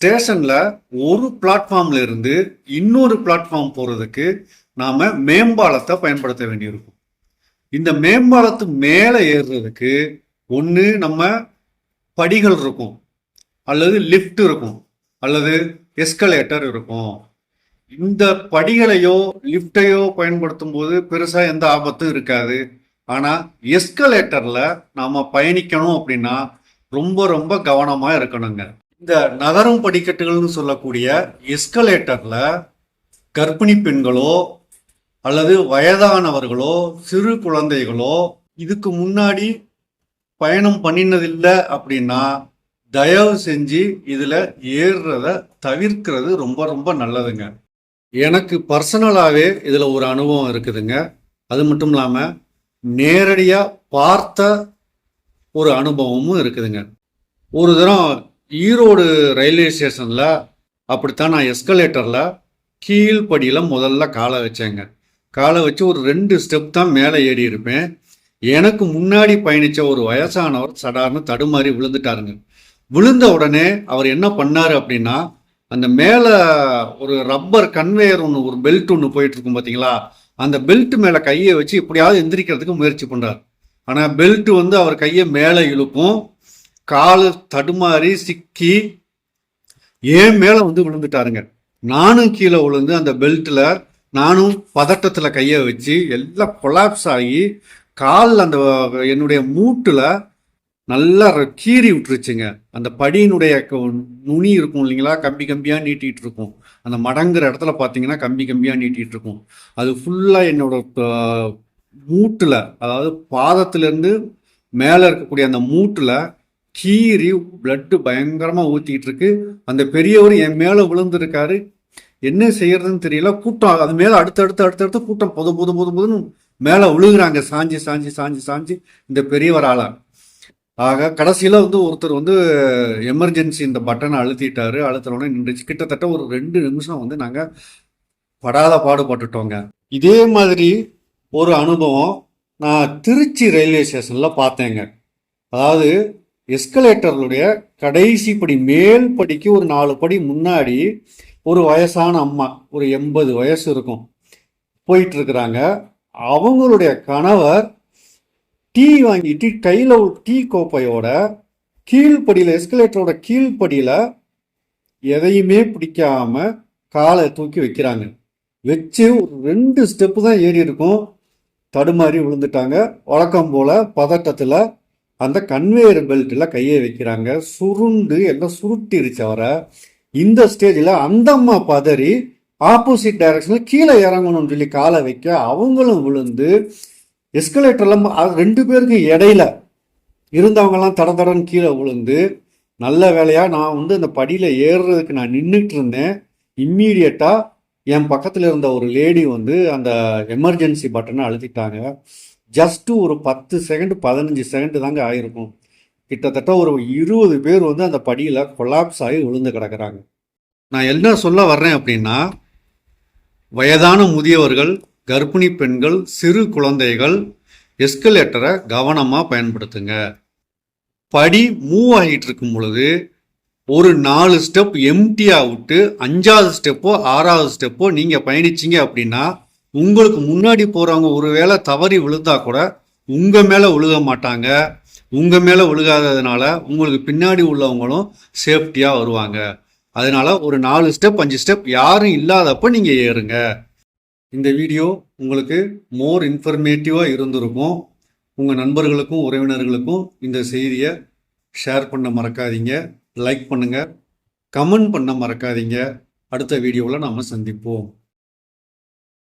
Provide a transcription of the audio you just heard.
ஸ்டேஷன்ல ஒரு பிளாட்ஃபார்ம்ல இருந்து இன்னொரு பிளாட்ஃபார்ம் போறதுக்கு நாம மேம்பாலத்தை பயன்படுத்த வேண்டியிருக்கும். இந்த மேம்பாலத்து மேலே ஏறுறதுக்கு ஒன்று நம்ம படிகள் இருக்கும் அல்லது லிஃப்ட் இருக்கும் அல்லது எஸ்கலேட்டர் இருக்கும். இந்த படிகளையோ லிஃப்டையோ பயன்படுத்தும் போது பெருசாக எந்த ஆபத்தும் இருக்காது. ஆனால் எஸ்கலேட்டரில் நாம் பயணிக்கணும் அப்படின்னா ரொம்ப ரொம்ப கவனமாக இருக்கணுங்க. இந்த நகரும் படிக்கட்டுகள்னு சொல்லக்கூடிய எஸ்கலேட்டரில் கர்ப்பிணி பெண்களோ அல்லது வயதானவர்களோ சிறு குழந்தைகளோ இதுக்கு முன்னாடி பயணம் பண்ணினதில்லை அப்படின்னா தயவு செஞ்சு இதில் ஏறுறத தவிர்க்கிறது ரொம்ப ரொம்ப நல்லதுங்க. எனக்கு பர்சனலாகவே இதில் ஒரு அனுபவம் இருக்குதுங்க. அது மட்டும் இல்லாமல் நேரடியாக பார்த்த ஒரு அனுபவமும் இருக்குதுங்க. ஒரு தரம் ஈரோடு ரயில்வே ஸ்டேஷனில் அப்படித்தான் நான் எஸ்கலேட்டரில் கீழ்ப்படியில் முதல்ல காலை வச்சேங்க. காலை வச்சு ஒரு ரெண்டு ஸ்டெப் தான் மேலே ஏறி இருப்பேன். எனக்கு முன்னாடி பயணித்த ஒரு வயசானவர் சடார்னு தடுமாறி விழுந்துட்டாருங்க. விழுந்த உடனே அவர் என்ன பண்ணார் அப்படின்னா அந்த மேலே ஒரு ரப்பர் கன்வேயர் ஒன்று ஒரு பெல்ட் ஒன்று போயிட்டுருக்கும் பார்த்தீங்களா அந்த பெல்ட் மேலே கையை வச்சு எப்படியாவது எந்திரிக்கிறதுக்கு முயற்சி பண்ணுறார் ஆனால் பெல்ட் வந்து அவர் கையை மேலே இழுக்கும். கால் தடுமாறி சிக்கி ஏன் மேலே வந்து விழுந்துட்டாருங்க? நானும் கீழே விழுந்து அந்த பெல்ட்டில் நானும் பதட்டத்தில் கையை வச்சு எல்லாம் கொலாப்ஸ் ஆகி காலில் அந்த என்னுடைய மூட்டில் நல்லா கீறி விட்டுருச்சுங்க. அந்த படியினுடைய க- நுனி இருக்கும் இல்லைங்களா? கம்பி கம்பியாக நீட்டிகிட்டு இருக்கும். அந்த மடங்குற இடத்துல பார்த்தீங்கன்னா கம்பி கம்பியாக நீட்டிகிட்டு இருக்கும். அது ஃபுல்லாக என்னோட மூட்டில் அதாவது பாதத்திலேருந்து மேலே இருக்கக்கூடிய அந்த மூட்டில் கீறி பிளட்டு பயங்கரமாக ஊற்றிக்கிட்டு இருக்கு அந்த பெரியவர் என் மேலே விழுந்திருக்காரு. என்ன செய்யறதுன்னு தெரியல. கூட்டம் அது மேலே அடுத்தடுத்து அடுத்தடுத்து கூட்டம் பொது பொது பொது பொதுன்னு மேலே விழுகுறாங்க. சாஞ்சி சாஞ்சி சாஞ்சி சாஞ்சி இந்த பெரியவரால் ஆக கடைசியில் வந்து ஒருத்தர் வந்து எமர்ஜென்சி இந்த பட்டனை அழுத்திட்டாரு. அழுத்தினோடனே நின்றுச்சு. கிட்டத்தட்ட ஒரு ரெண்டு நிமிஷம் வந்து நாங்கள் படாத பாடுபட்டுட்டோங்க. இதே மாதிரி ஒரு அனுபவம் நான் திருச்சி ரயில்வே ஸ்டேஷனில் பார்த்தேங்க. அதாவது எஸ்கலேட்டர்களுடைய கடைசி படி மேல் படிக்கு ஒரு நாலு படி முன்னாடி ஒரு வயசான அம்மா ஒரு எண்பது வயசு இருக்கும் போயிட்டு இருக்கிறாங்க அவங்களுடைய கணவர் டீ வாங்கிட்டு கையில் ஒரு டீ கோப்பையோட கீழ்ப்படியில் எஸ்கலேட்டரோட கீழ்ப்படியில் எதையுமே பிடிக்காம காலை தூக்கி வைக்கிறாங்க. வச்சு ஒரு ரெண்டு ஸ்டெப்பு தான் ஏறி இருக்கும் தடுமாறி விழுந்துட்டாங்க. வழக்கம் போல் பதட்டத்தில் அந்த கன்வேயர் பெல்ட்டில் கையை வைக்கிறாங்க. சுருண்டு எல்லாம் சுருட்டிருச்சு அவரை. இந்த ஸ்டேஜில் அந்த அம்மா பதறி ஆப்போசிட் டைரக்ஷனில் கீழே இறங்கணும்னு சொல்லி காலை வைக்க அவங்களும் விழுந்து எஸ்கலேட்டர்லாம் ரெண்டு பேருக்கு இடையில இருந்தவங்கெல்லாம் தட தடன்னு கீழே விழுந்து நல்ல வேலையாக நான் வந்து அந்த படியில் ஏறுறதுக்கு நான் நின்றுட்டு இருந்தேன் இம்மீடியட்டாக என் பக்கத்தில் இருந்த ஒரு லேடி வந்து அந்த எமர்ஜென்சி பட்டனை அழுத்திட்டாங்க. ஜஸ்ட்டு ஒரு பத்து செகண்ட் பதினஞ்சு செகண்டு தாங்க ஆயிருக்கும். கிட்டத்தட்ட ஒரு இருபது பேர் வந்து அந்த படியில் கொலாப்ஸ் ஆகி விழுந்து கிடக்கிறாங்க. நான் என்ன சொல்ல வர்றேன் அப்படின்னா வயதான முதியவர்கள் கர்ப்பிணி பெண்கள் சிறு குழந்தைகள் எஸ்கலேட்டரை கவனமாக பயன்படுத்துங்க. படி மூவ் ஆகிட்டு இருக்கும் பொழுது ஒரு நாலு ஸ்டெப் எம்டியாக விட்டு அஞ்சாவது ஸ்டெப்போ ஆறாவது ஸ்டெப்போ நீங்கள் பயணிச்சீங்க அப்படின்னா உங்களுக்கு முன்னாடி போகிறவங்க ஒருவேளை தவறி விழுந்தா கூட உங்கள் மேலே விழுக மாட்டாங்க. உங்கள் மேலே விழுகாததுனால உங்களுக்கு பின்னாடி உள்ளவங்களும் சேஃப்டியாக வருவாங்க. அதனால் ஒரு நாலு ஸ்டெப் அஞ்சு ஸ்டெப் யாரும் இல்லாதப்போ நீங்கள் ஏறுங்க. இந்த வீடியோ உங்களுக்கு மோர் இன்ஃபர்மேட்டிவாக இருந்திருக்கும். உங்கள் நண்பர்களுக்கும் உறவினர்களுக்கும் இந்த செய்தியை ஷேர் பண்ண மறக்காதீங்க. லைக் பண்ணுங்கள் கமெண்ட் பண்ண மறக்காதீங்க. அடுத்த வீடியோவில் நாம் சந்திப்போம்.